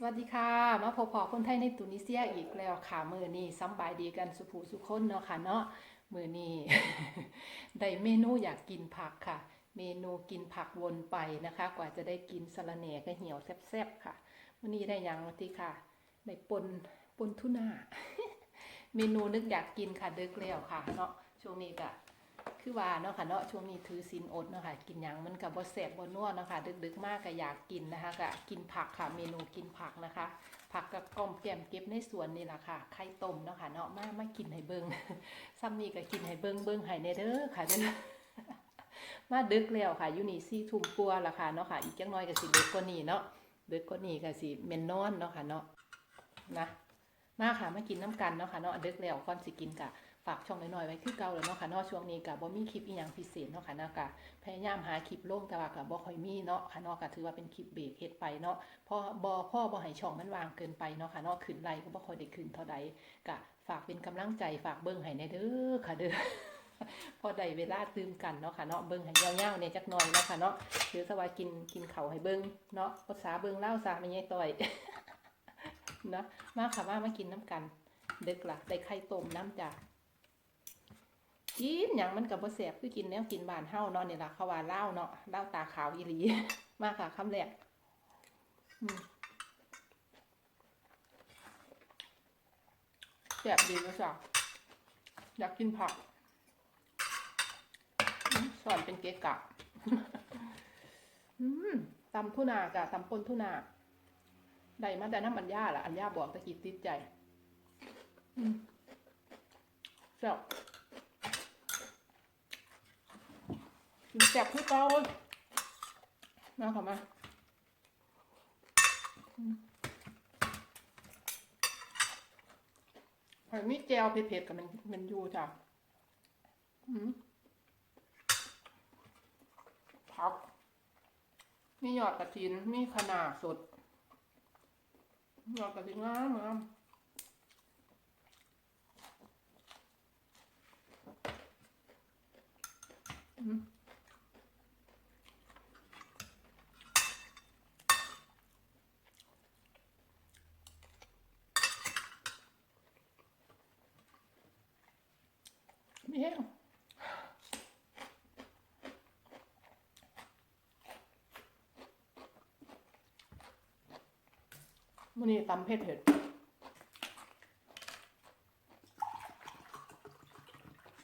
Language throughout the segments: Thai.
สวัสดีค่ะ มาพบพอคนไทยในตุนิเซียอีกแล้วค่ะมือนี้สบายดีกันสุภูสุคนเนาะค่ะเนาะมือนี้ได้เมนูอยากกินผักค่ะ เมนูกินผักวนไปนะคะ กว่าจะได้กินสะระแหน่ก็เหี่ยวแซ่บๆค่ะวันนี้ได้ยังวันที่ค่ะได้ปนปนทุน่าเมนูนึกอยากกินค่ะดึกแล้วค่ะ เนาะช่วงนี้ก็ คือว่าเนาะค่ะเนาะช่วงนี้ถือศีลอดเนาะค่ะกินหยังมันกับบ่แซ่บบ่นัวเนาะค่ะดึกๆมากก็อยากกินนะคะก็กินผักค่ะเมนูกินผักนะคะ ผักกับก้อมแก้มเก็บในสวนนี่แหละค่ะไข่ต้มเนาะค่ะเนาะมามากินให้เบิงซ้ำนี่ก็กินให้เบิงเบิงให้แน่เด้อค่ะเด้อมาดึกแล้วค่ะอยู่นี่สี่ทุ่มกว่าและค่ะเนาะค่ะอีกจังน้อยก็สิดึกกว่านี้เนาะดึกกว่านี้ก็สิแม่นนอนเนาะค่ะเนาะนะมาค่ะมากินน้ำกันเนาะค่ะเนาะดึกแล้วก่อนสิกินกะ ฝากช่องน้อยๆไว้คือเก่าแล้วเนาะค่ะเนาะช่วงนี้กะบ่มีคลิปอีหยังพิเศษเนาะค่ะนะกะพยายามหาคลิปลงแต่ว่ากะบ่ค่อยมีเนาะค่ะเนาะกะถือว่าเป็นคลิปเบรกเฮ็ดไปเนาะเพราะบ่พ่อบ่ให้ช่องมันวางเกินไปเนาะค่ะเนาะขึ้นไลก็บ่ค่อยได้ขึ้นเท่าใดกะฝากเป็นกำลังใจฝากเบิ่งให้แน่เด้อค่ะเด้อพอได้เวลาตื่มกันเนาะค่ะเนาะเบิ่งให้ยาวๆเนี่ยจักหน่อยเนาะค่ะเนาะถือสว่ากินกินข้าวให้เบิ่งเนาะภาษาเบิ่งเล่าซาไม่ใช่ต่อยเนาะมาค่ะมามากินน้ำกัน เด็กละได้ไข่ต้มน้ำจ้ะกิ กินอย่างมันกับบ่แสบคือกินแนวกินบานเฮาเนาะนี่ล่ะเขาว่าเล่าเนาะเล่าตาขาวอีหลีมาค่ะคำแรกแสบดีเลยจ้ะอยากกินผักสอนเป็นเกะกะอืมตำทุนาจ้ะตำปนทุนาได้มาแต่น้ำอัญญาล่ะอัญญาบอกตะกี้ติดใจอืมแซ่บ กินแซ่บคือเก่ามาค่ะมาอืมหอยมีแจวเผ็ดๆกับมันมันอยู่จ้ะอืมผัก มีหยอดกระถิน มีขนาสดหยอดกระถินงามงามอืมแห้ง มันนี่ตำเผ็ดเผ็ด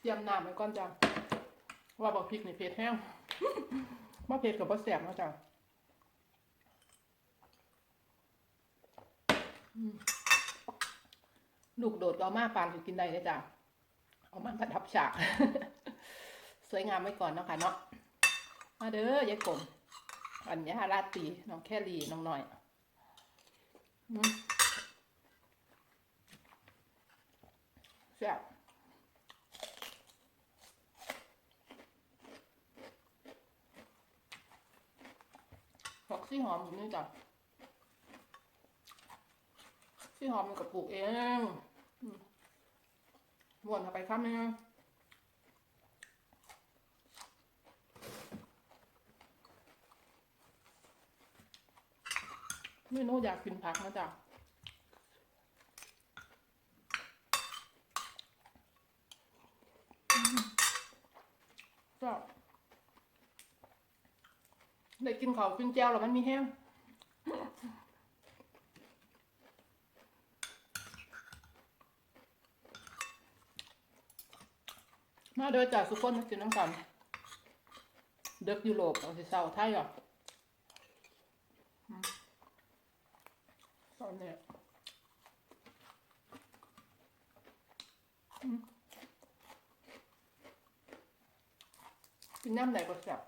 เตรียมน้ำไว้ก่อนจ้ะว่าบอกพริกนี่เผ็ดแห้งบ่เผ็ดกับบ่แสบเนาะจ้ะอืมลูกโดดก็เอามาปานสิกินได้เลยจ้ะเอามาประดับฉาก สวยงามไว้ก่อนเนาะค่ะเนาะมาเด้อยายกลมอัญญาราตรีน้องแคลีน้องหน่อยอืม แซ่บผักซี่หอมอยู่นี่จ้ะซี่หอมมันก็ปลูกเองอืมวนเอาไปครับนึง ไม่รู้อยากกินผักนะจ๊ะอืมก็ได้กินข้าวกินแจ่วแล้วมันมีแห้งมาเด้อจ้าทุกคนมากินน้ำกันเด็กยุโรปเอาสิเศร้าไทยออื ตอนเนี้ยกินน้ำไหนก็แซ่บ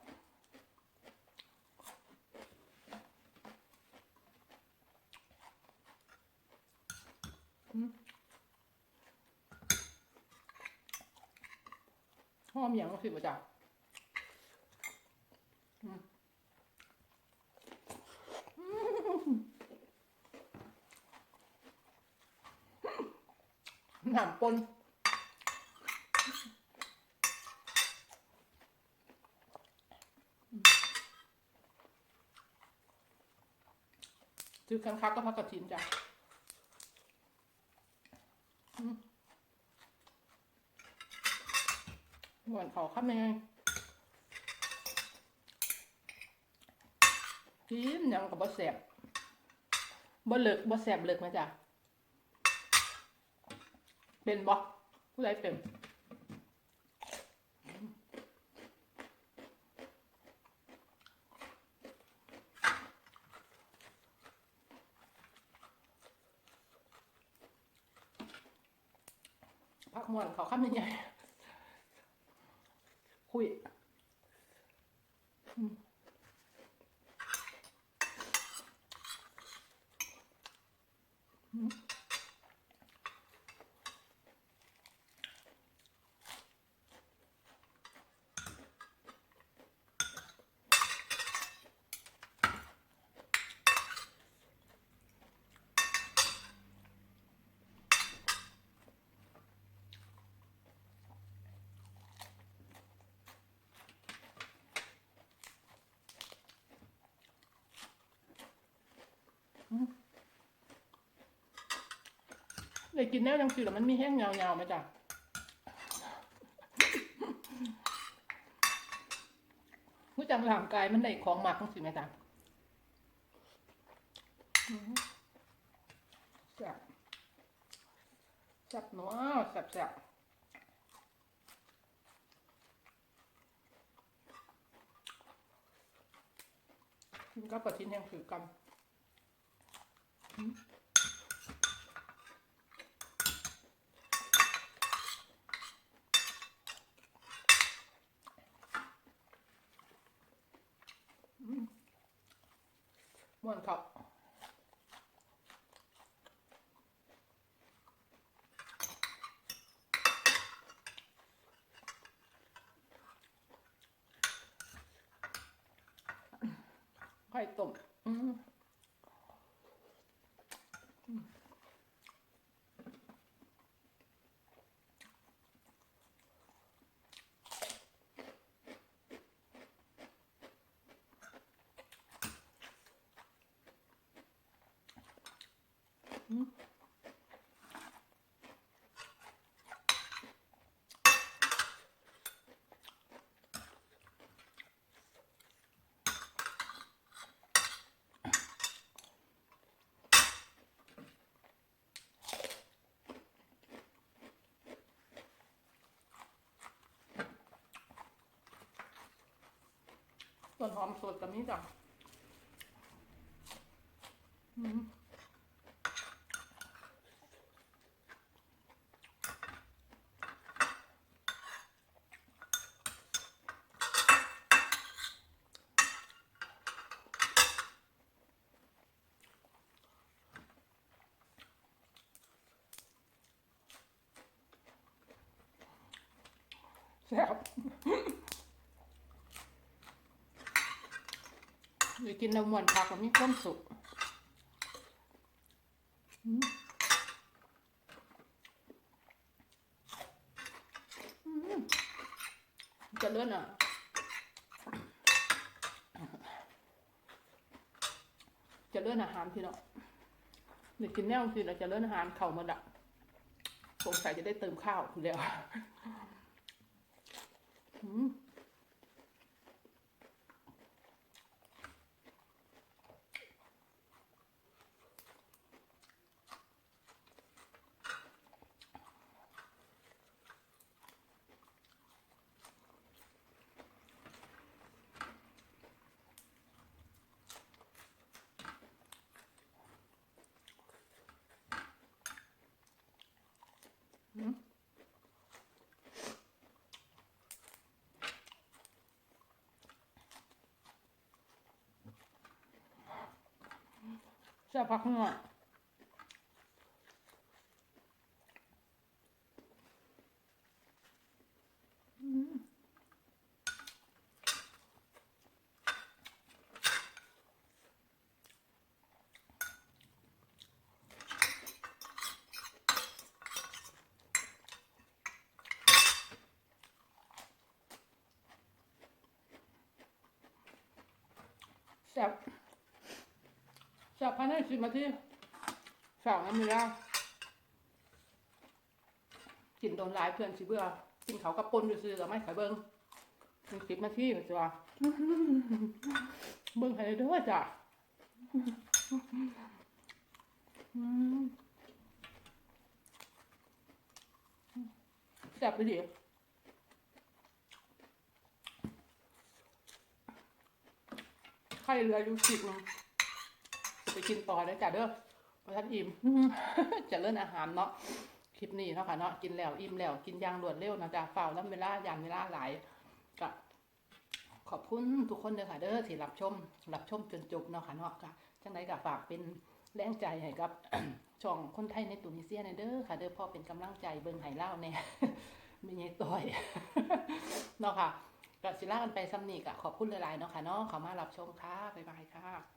หอมอย่างก็คือประจักห นามปนซื้อคันคักก็พักกระถินจ้ะหวานขาครับยังไงจิ้มยังกับบะแสบบะเลิกบะแสบเลิกไหมจ้ะ เป็นบ่ผู้ใดเป็นพักมวนเขาข้ามยังไงคุยอืมอืม เลยกินแนวจังสิแล้วมันมีแห้งยาวๆไหมจ๊ะผู้จังร่างกายมันได้ของหมักจังสิไหมจ๊ะอืมแซ่บแซ่บเนัวแซ่บแซ่บกินกับปลาชิ้นแห้งถือกำม่ วนครับไข่ต้มอืมอืม ส่วนหอมสดกับนี้จ้ะแซ่บ หรือ กินน้ำมันผักก็มีความสุขจะเลื่อนอะจะเลื่อนอาหารพี่เนาะหรือกินแนวคือเราจะเลื่อนอาหารเข่ามาดักสงสัยจะได้เติมข้าวอยู่แล้วอืม แซ่บพัก แซ่บจับภายในสิบนาทีสองน้ำเนื้อกินโดนหลายเพื่อนสิเบื่อกินเขาวกระปนอยู่ซื้อๆกับไม่ขายเบิ้งถึงสิบนาทีจ้ะเบิ้งให้เด้อจ้ะอืมจับไปดิ ไข่เรือยู่สิบนึงไปกินต่อได้จ้ะเด้อพราะท่านอิ่มจะเล่นอาหารเนาะคลิปนี้เนาะค่ะเนาะกินแล้วอิ่มแล้วกินอย่างรวดเร็วนะจ๊ะเฝ้าแล้วเวลายามเวลาหลายก็ขอบคุณทุกคนเด้อค่ะเด้อที่รับชมรับชมจนจบเนาะค่ะเนาะก็จังไดก็ฝากเป็นแรงใจให้กับช่องคนไทยในตุนิเซียในเด้อค่ะเด้อพ่อเป็นกำลังใจเบิ่งไห้เล่าแน่ไม่ใช่ต่อยเนาะค่ะ ก็สิลากันไปซ้ำนี่กะขอบคุณหลายๆเนาะค่ะเนาะเขามารับชมค่ะบ๊ายบายค่ะ